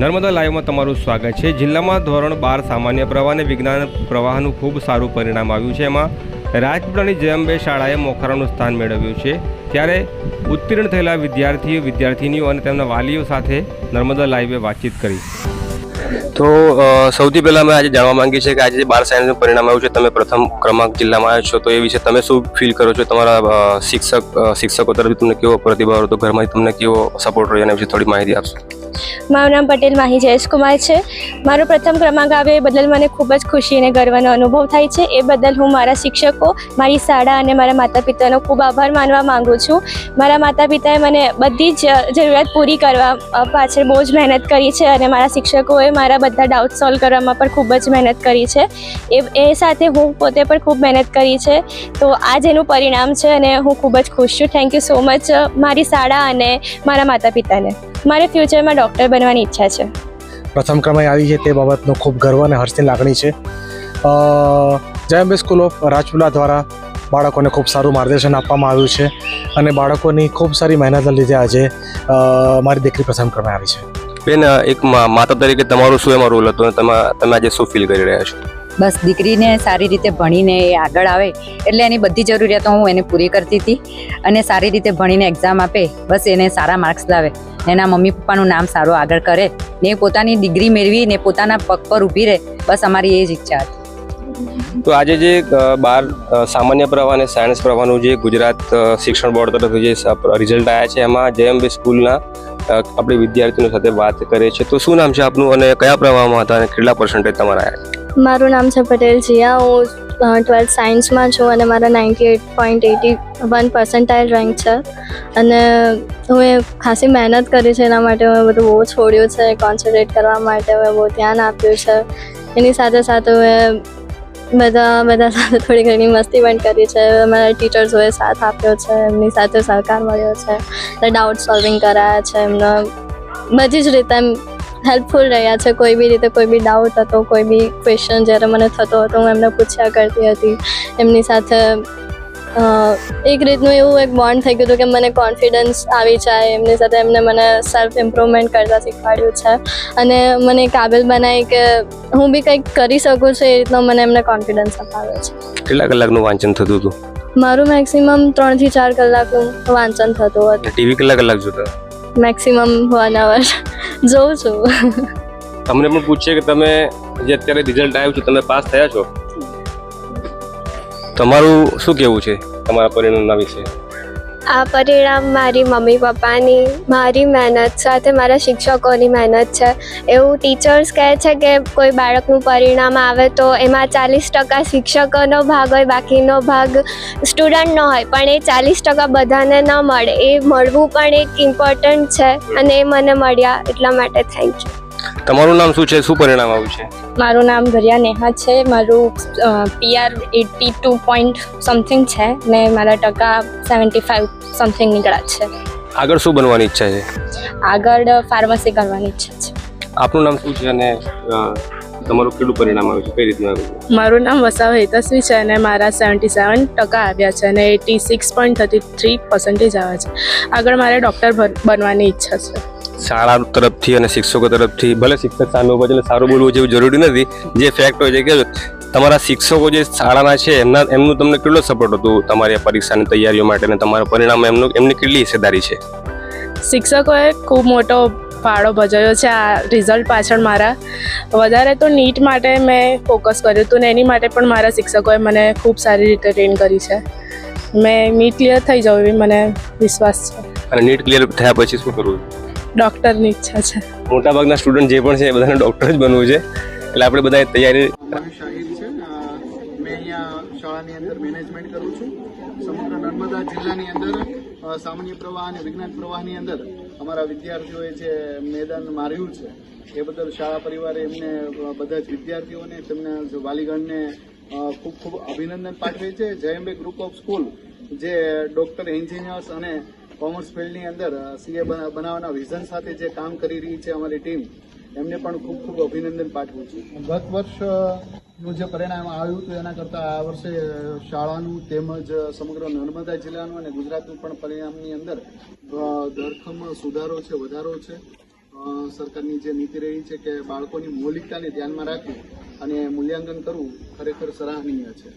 નર્મદા લાઈવમાં તમારું સ્વાગત છે. જિલ્લામાં ધોરણ બાર સામાન્ય પ્રવાહ અને વિજ્ઞાન પ્રવાહનું ખૂબ સારું પરિણામ આવ્યું છે. એમાં રાજપીપળાની જયંબે શાળાએ મોખરાનું સ્થાન મેળવ્યું છે. ત્યારે ઉત્તીર્ણ થયેલા વિદ્યાર્થીઓ, વિદ્યાર્થિનીઓ અને તેમના વાલીઓ સાથે નર્મદા લાઈવે વાતચીત કરી. તો સૌથી પહેલાં અમે આજે જાણવા માંગીએ છીએ કે આજે બાર સાયન્સનું પરિણામ આવ્યું છે, તમે પ્રથમ ક્રમાંક જિલ્લામાં આવ્યો છો. તો એ વિશે તમે શું ફીલ કરો છો? તમારા શિક્ષક શિક્ષકો તરફથી તમને કેવો પ્રતિભાવ હતો? ઘરમાંથી તમને કેવો સપોર્ટ રહ્યો? એના વિશે થોડી માહિતી આપશો. મારું નામ પટેલ માહી જયેશકુમાર છે. મારો પ્રથમ ક્રમાંક આવે એ બદલ મને ખૂબ જ ખુશી અને ગર્વનો અનુભવ થાય છે. એ બદલ હું મારા શિક્ષકો, મારી શાળા અને મારા માતા પિતાનો ખૂબ આભાર માનવા માગું છું. મારા માતા પિતાએ મને બધી જ જરૂરિયાત પૂરી કરવા પાછળ બહુ જ મહેનત કરી છે અને મારા શિક્ષકોએ મારા બધા ડાઉટ સોલ્વ કરવામાં પણ ખૂબ જ મહેનત કરી છે. એ એ સાથે હું પોતે પણ ખૂબ મહેનત કરી છે. તો આ જ એનું પરિણામ છે અને હું ખૂબ જ ખુશ છું. થેન્ક યુ સો મચ મારી શાળા અને મારા માતા પિતાને મારે ફ્યુચરમાં ડૉક્ટર બનવાની ઈચ્છા છે. પ્રથમ ક્રમે આવી છે તે બાબતનો ખૂબ ગર્વ અને હર્ષની લાગણી છે. અ, જયંબે સ્કૂલ ઓફ રાજપુલા દ્વારા બાળકોને ખૂબ સારું માર્ગદર્શન આપવામાં આવ્યું છે અને બાળકોની ખૂબ સારી મહેનતના લીધે આજે મારી દીકરી પ્રથમ ક્રમે આવી છે. બેન એક માતા તરીકે તમારું શું એમાં રોલ હતો અને તમે તમે આજે શું ફીલ કરી રહ્યા છો? બસ દીકરીને સારી રીતે ભણીને એ આગળ આવે એટલે એની બધી જરૂરિયાતો હું એને પૂરી કરતી હતી અને સારી રીતે ભણીને એક્ઝામ આપે બસ એને સારા માર્ક્સ લાવે. એના મમ્મી પપ્પાનું નામ સારું આગળ કરે ને પોતાની ડિગ્રી મેળવી ને પોતાના પગ પર ઊભી રહે બસ અમારી એ જ ઈચ્છા હતી. તો આજે જે બાર સામાન્ય પ્રવાહ અને સાયન્સ પ્રવાહનું જે ગુજરાત શિક્ષણ બોર્ડ તરફથી જે રિઝલ્ટ આવ્યા છે એમાં જેએમબી સ્કૂલના આપણે વિદ્યાર્થીઓ સાથે વાત કરીએ છીએ તો શું નામ છે આપનું અને કયા પ્રવાહમાં હતા અને કેટલા પર્સન્ટેજ તમારા આવ્યા મારું નામ છે પટેલ જીયા. હું ટ્વેલ્થ સાયન્સમાં છું અને મારા ninety eight point eighty one percentile rank છે. અને હું એ ખાસી મહેનત કરી છે એના માટે મેં બધું બહુ છોડ્યું છે કોન્સન્ટ્રેટ કરવા માટે મેં બહુ ધ્યાન આપ્યું છે. એની સાથે સાથે મેં બધા બધા સાથે થોડી ઘણી મસ્તી પણ કરી છે. મારા ટીચર્સોએ સાથ આપ્યો છે, એમની સાથે સહકાર મળ્યો છે. ડાઉટ સોલ્વિંગ કરાયા છે, એમનો બધી જ રીતે એમ હેલ્પફુલ રહ્યા છે કોઈ બી રીતે કોઈ બી ડાઉટ હતો કોઈ બી ક્વેશ્ચન જ્યારે મને થતો હતો હું એમને પૂછ્યા કરતી હતી. એમની સાથે એક રીતનું એવું એક બોન્ડ થઈ ગયું હતું કે મને કોન્ફિડન્સ આવી જાય એમની સાથે એમને મને સેલ્ફ ઇમ્પ્રુવમેન્ટ કરતા શીખવાડ્યું છે. અને મને કાબિલ બનાવી કે હું બી કંઈક કરી શકું છું એ રીતનો મને એમને કોન્ફિડન્સ અપાવ્યો છે. કેટલા કલાકનું વાંચન થતું હતું? મારું મેક્સિમમ ત્રણથી ચાર કલાકનું વાંચન થતું હતું. ટીવી કેટલા કલાક જોતા? મેક્સિમમ વન અવર જોઉં છું. તમને પણ પૂછીએ કે તમે જે અત્યારે રિઝલ્ટ આવ્યું છે તમે પાસ થયા છો? તમારું શું કેવું છે તમારા પરિણામના વિશે? આ પરિણામ મારી મમ્મી પપ્પાની, મારી મહેનત સાથે મારા શિક્ષકોની મહેનત છે. એવું ટીચર્સ કહે છે કે કોઈ બાળકનું પરિણામ આવે તો એમાં ચાલીસ ટકા શિક્ષકોનો ભાગ હોય, બાકીનો ભાગ સ્ટુડન્ટનો હોય. પણ એ ચાલીસ ટકા બધાને ન મળે. એ મળવું પણ એક ઇમ્પોર્ટન્ટ છે અને એ મને મળ્યા એટલા માટે થેન્ક યુ તમારું નામ શું છે? શું પરિણામ આવ્યું છે? મારું નામ ભર્યા નેહા છે. મારું PR eighty two point something છે ને મારા ટકા સેવન્ટી ફાઇવ સમથિંગ નીકળ્યા છે. આગળ શું બનવાની ઈચ્છા છે? આગળ ફાર્મસી કરવાની ઈચ્છા છે. આપનું નામ શું છે અને તમારું કેટલું પરિણામ આવ્યું છે? કઈ રીતનું આવ્યું મારું નામ વસાવ હેતસ્વી છે અને મારા સેવન્ટી સેવન ટકા આવ્યા છે અને eighty six point thirty three percentage આવ્યા છે. આગળ મારે ડૉક્ટર બનવાની ઈચ્છા છે. શાળા તરફથી અને શિક્ષકો તરફથી ભલે શિક્ષક સામે ઊભા છે એટલે સારું બોલવું જેવું જરૂરી નથી જે ફેક્ટ હોય છે કે તમારા શિક્ષકો જે શાળાના છે એમના એમનું તમને કેટલો સપોર્ટ હતું તમારી પરીક્ષાની તૈયારીઓ માટે અને તમારા પરિણામ એમનું એમની કેટલી હિસ્સેદારી છે? શિક્ષકોએ ખૂબ મોટો ફાળો ભજવ્યો છે આ રિઝલ્ટ પાછળ મારા. વધારે તો નીટ માટે મેં ફોકસ કર્યું હતું ને એની માટે પણ મારા શિક્ષકોએ મને ખૂબ સારી રીતે ટ્રેન કરી છે. મેં નીટ ક્લિયર થઈ જાઉં એવી મને વિશ્વાસ છે. અને નીટ ક્લિયર થયા પછી શું કરવું? ડૉક્ટરની ઈચ્છા છે. મોટાભાગના સ્ટુડન્ટ જે પણ છે એ બધાને ડૉક્ટર જ બનવું છે. એટલે આપણે બધા તૈયારી શાહિદ છે. મેં અહીંયા શાળાની અંદર મેનેજમેન્ટ કરું છું. સમગ્ર નર્મદા જિલ્લાની અંદર સામાન્ય પ્રવાહ અને વિજ્ઞાન પ્રવાહની અંદર અમારા વિદ્યાર્થીઓએ જે મેદાન માર્યું છે એ બદલ શાળા પરિવારે એમને બધા જ વિદ્યાર્થીઓને તેમના જે વાલીગણને ખૂબ ખૂબ અભિનંદન પાઠવે છે. Jay Ambe group of school જે ડોક્ટર એન્જિનિયર્સ અને કોમર્સ ફિલ્ડની અંદર સીએ બનાવવાના વિઝન સાથે જે કામ કરી રહી છે અમારી ટીમ, એમને પણ ખૂબ ખૂબ અભિનંદન પાઠવું છું. ગત વર્ષનું જે પરિણામ આવ્યું હતું, એના કરતાં આ વર્ષે શાળાનું તેમજ સમગ્ર નર્મદા જિલ્લાનું અને ગુજરાતનું પણ પરિણામની અંદર ધરખમ સુધારો છે, વધારો છે. સરકારની જે નીતિ રહી છે કે બાળકોની મૌલિકતાને ધ્યાનમાં રાખી અને મૂલ્યાંકન કરવું ખરેખર સરાહનીય છે.